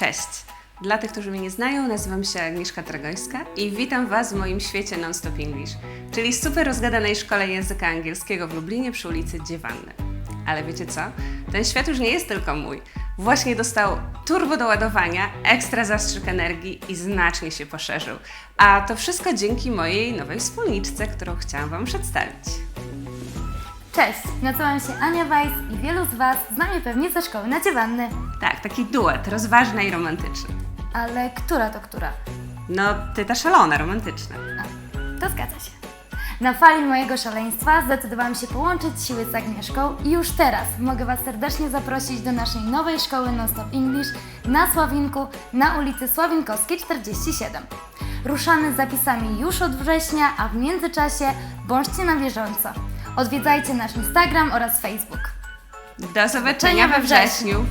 Cześć! Dla tych, którzy mnie nie znają, nazywam się Agnieszka Dragońska i witam Was w moim świecie Non-Stop English, czyli super rozgadanej szkole języka angielskiego w Lublinie przy ulicy Dziewanny. Ale wiecie co? Ten świat już nie jest tylko mój. Właśnie dostał turbo do ładowania, ekstra zastrzyk energii i znacznie się poszerzył. A to wszystko dzięki mojej nowej wspólniczce, którą chciałam Wam przedstawić. Cześć, nazywam się Ania Weiss i wielu z Was zna pewnie ze szkoły naciewanny. Tak, taki duet, rozważny i romantyczny. Ale która to która? No, ty ta szalona, romantyczna. A, to zgadza się. Na fali mojego szaleństwa zdecydowałam się połączyć siły z Agnieszką i już teraz mogę Was serdecznie zaprosić do naszej nowej szkoły Non-Stop English na Sławinku na ulicy Sławinkowskiej 47. Ruszamy z zapisami już od września, a w międzyczasie bądźcie na bieżąco. Odwiedzajcie nasz Instagram oraz Facebook. Do zobaczenia we wrześniu!